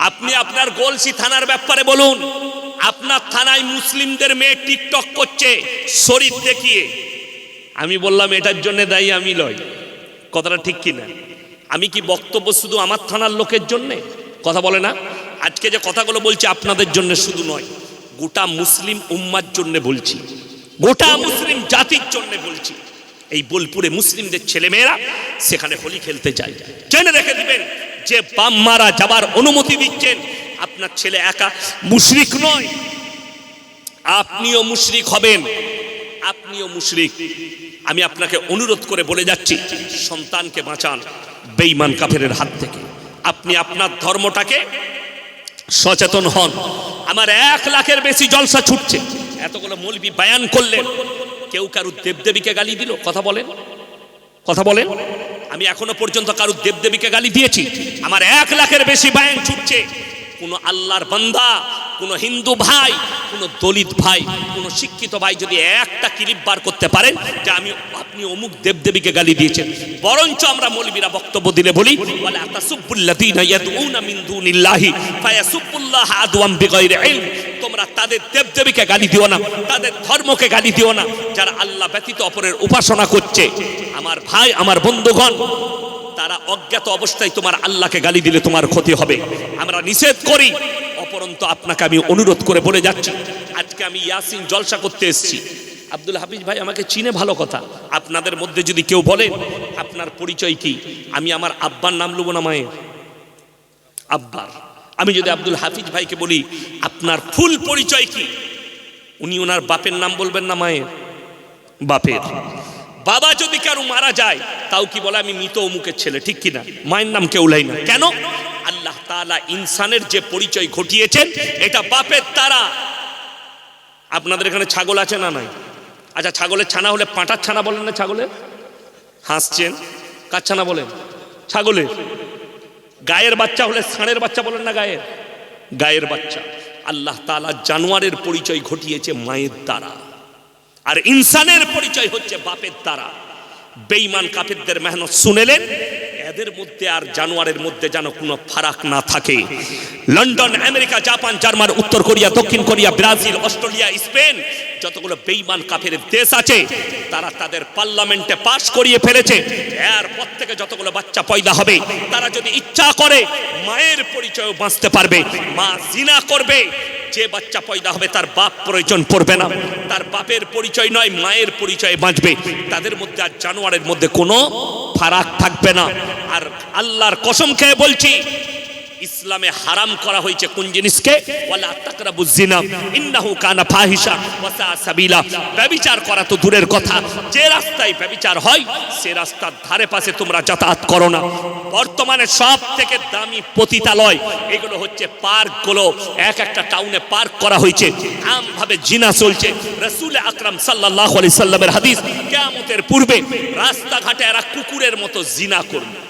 আপনি আপনার গলসি থানার ব্যাপারে বলুন। আপনার থানায় মুসলিমদের মেয়ে টিকটক করছে, শরীর দেখিয়ে। আমি বললাম, এটার জন্য দায়ী আমি লয় কথাটা ঠিক কি কিনা? আমি কি বক্তব্য শুধু আমার থানার লোকের জন্যে? কথা বলে না। আজকে যে কথাগুলো বলছি আপনাদের জন্য শুধু নয়, গোটা মুসলিম উম্মার জন্য বলছি। গোটা মুসলিম জাতির জন্য বলছি। এই বোলপুরে মুসলিমদের ছেলেমেয়েরা সেখানে হোলি খেলতে যায়। জেনে রেখে দিবেন যে বাম মারা যাবার অনুমতি দিচ্ছেন, আপনার ছেলে একা মুশরিক নয়। আপনিও মুশরিক হবেন, আপনিও মুশরিক। আমি আপনাকে অনুরোধ করে বলে যাচ্ছি, সন্তানকে বাঁচান বেঈমান কাফেরের হাত থেকে। আপনি আপনার ধর্মটাকে সচেতন হন। আমার এক লাখের বেশি জলসা ছুটছে। এতগুলো মৌলবি বায়ান করলেন। কেউ কারুর দেবদেবীকে গালি দিল। কথা বলেন। কথা বলেন। আমি এখনও পর্যন্ত কারুর দেবদেবীকে গালি দিয়েছি। আমার এক লাখের বেশি বায়ান ছুটছে। কোনো আল্লাহর বান্দা, কোনো হিন্দু ভাই, কোনো দলিত ভাই, কোনো শিক্ষিত ভাই যদি একটা ক্লিপ বার করতে পারেন যে আমি, আপনি অমুক দেবদেবীকে গালি দিয়েছেন। বরঞ্চ আমরা মৌলবীরা বক্তব্য দিলে বলি বলে আতাসুব্বুল্লাযীনা ইয়াদউনা মিন দুনিল্লাহি, ফায়াসুব্বুল্লাহ আদওয়াম বিগাইরি ইলম। তোমরা তাদের দেবদেবীকে গালি দিও না, তাদের ধর্মকে গালি দিও না, যারা আল্লাহ ব্যতীত অপরের উপাসনা করছে। আমার ভাই, আমার বন্ধুগণ, তারা অজ্ঞাত অবস্থায় তোমার আল্লাহকে গালি দিলে তোমার ক্ষতি হবে। আমরা নিষেধ করি, অপরন্ত আপনাকে আমি অনুরোধ করে বলে যাচ্ছি। আজকে আমি ইয়াসিন জলসা করতে এসেছি। আব্দুল হাফিজ ভাই আমাকে চিনে ভালো কথা। আপনাদের মধ্যে যদি কেউ বলেন আপনার পরিচয় কি? আমি আমার আব্বার নাম লুবো না মায়ের। আব্বার। আমি যদি আব্দুল হাফিজ ভাইকে বলি, আপনার ফুল পরিচয় কি? উনি ওনার বাপের নাম বলবেন না মায়ের? বাপের। বাবা যদি কারও মারা যায়, তাও কি বলে, আমি মৃত অমুকের ছেলে ঠিক কিনা মায়ের নাম কেউ লাই না। কেন? আল্লাহ তালা ইনসানের যে পরিচয় ঘটিয়েছেন, এটা বাপের তারা। আপনাদের এখানে ছাগল আছে না নাই? আচ্ছা ছাগলের ছানা হলে পাঁটার ছানা বলেন না ছাগলের? হাসছেন? কার ছানা বলেন? ছাগলের। গায়ের বাচ্চা হলে ষাঁড়ের বাচ্চা বলেন না গায়ের? গায়ের বাচ্চা। আল্লাহ তালা জানোয়ারের পরিচয় ঘটিয়েছে মায়ের দ্বারা। আর ইনসানের পরিচয় হচ্ছে বাপের দ্বারা। বেইমান কাপেরদের মেহনত শুনেলেন এদের মধ্যে আর জানোয়ারের মধ্যে যেন কোনো ফারাক না থাকে। লন্ডন, আমেরিকা, জাপান, জার্মান, উত্তর কোরিয়া, দক্ষিণ কোরিয়া, ব্রাজিল, অস্ট্রেলিয়া, স্পেন যতগুলো বেইমান কাফের দেশ আছে, তারা তাদের পার্লামেন্টে পাশ করিয়ে ফেলেছে। এরপর থেকে যতগুলো বাচ্চা পয়দা হবে, তারা যদি ইচ্ছা করে, মায়ের পরিচয় বাঁচতে পারবে, মা জিনা করবে যে বাচ্চা পয়দা হবে, তার বাপ প্রয়োজন পড়বে না। তার বাপের পরিচয় নয়, মায়ের পরিচয় বাঁচবে। তাদের মধ্যে আর জানোয়ারের মধ্যে কোনো ফারাক থাকবে না। আর আল্লাহর কসম খেয়ে বলছি ইসলামে হারাম করা হয়েছে কোন জিনিসকে? ওয়ালা তাকরাবু জিনা ইন্নাহু কানা ফাহিশা ওয়া সা সাবিলা। ব্যভিচার করা তো দূরের কথা। যে রাস্তায় ব্যভিচার হয়, সে রাস্তার ধারে পাশে তোমরা যাতায়াত করো না। বর্তমানে সব থেকে দামি পতিতালয় এগুলো হচ্ছে পার্কগুলো। এক একটা টাউনে পার্ক করা হয়েছে। আমভাবে জিনা চলছে। রসুল আকরাম সাল্লাল্লাহু আলাইহি সাল্লামের হাদিস, কিয়ামতের পূর্বে রাস্তাঘাটে এরা কুকুরের মতো জিনা করবে।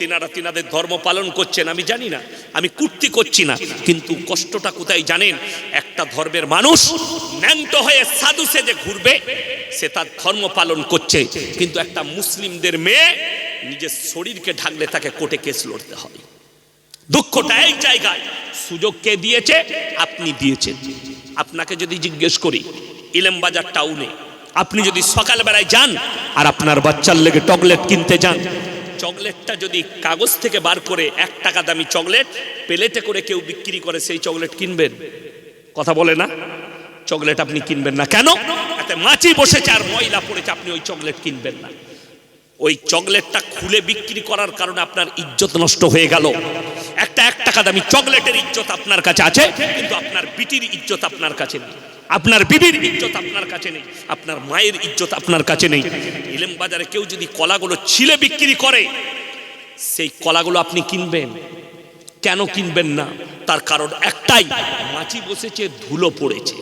তিনারা তিনাদের ধর্ম পালন করছেন, আমি জানি না, আমি কুর্তি করছি না, কিন্তু কষ্টটা কোথায় জানেন? একটা ধর্মের মানুষ ন্যান্ত হয়ে সাধু সেজে ঘুরবে, সে তার ধর্ম পালন করছে, কিন্তু একটা মুসলিমদের মেয়ে নিজের শরীরকে ঢাকলে তাকে কোর্টে কেস লড়তে হবে দুঃখটা এই জায়গায়, সুযোগ কে দিয়েছে? আপনি দিয়েছেন। আপনাকে যদি জিজ্ঞেস করি, ইলেমবাজার টাউনে, আপনি যদি সকালবেলায় যান আর আপনার বাচ্চার লেগে চকলেট কিনতে যান চকলেটটা যদি কাগজ থেকে বার করে এক টাকা দামি চকলেট প্লেটে করে কেউ বিক্রি করে, সেই চকলেট কিনবেন? কথা বলে না? চকলেট আপনি কিনবেন না। কেন? মাছি বসেছে আর ময়লা পড়েছে, আপনি ওই চকলেট কিনবেন না। ওই চকলেটটা খুলে বিক্রি করার কারণে আপনার ইজ্জত নষ্ট হয়ে গেল। একটা এক টাকা দামি চকলেটের ইজ্জত আপনার কাছে আছে, কিন্তু আপনার বিটির ইজ্জত আপনার কাছে নেই। আপনার বিবির ইজ্জত আপনার কাছে নেই, আপনার মায়ের ইজ্জত আপনার কাছে নেই। ইলেম বাজারে কেউ যদি কলাগুলো ছিলে বিক্রি করে, সেই কলাগুলো আপনি কিনবেন। কেন কিনবেন না? তার কারণ একটাই, মাছি বসেছে, ধুলো পড়েছে।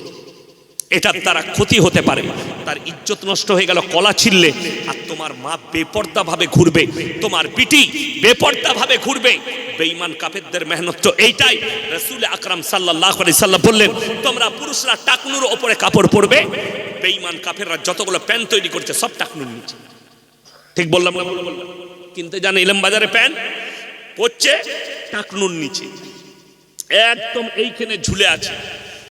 এটার দ্বারা ক্ষতি হতে পারে। তার ইজ্জত নষ্ট হয়ে গেল, কলা ছিললে আর তোমার মা বেপর্দা ভাবে ঘুরবে। তোমার পিটি বেপর্দা ভাবে ঘুরবে। বেঈমান কাফেরদের মেহনত তো এইটাই। রসুল আকরাম সাল্লাহ সাল্লাম বললেন, তোমরা পুরুষরা টাকনুর ওপরে কাপড় পরবে। বেঈমান কাফেররা যতগুলো প্যান্ট তৈরি করছে, সব টাকনুর নিচে। ঠিক বললাম না? বললাম কিনতে জানে ইলাম বাজারে প্যান্ট পড়ছে টাকনুর নিচে। একদম এইখানে ঝুলে আছে।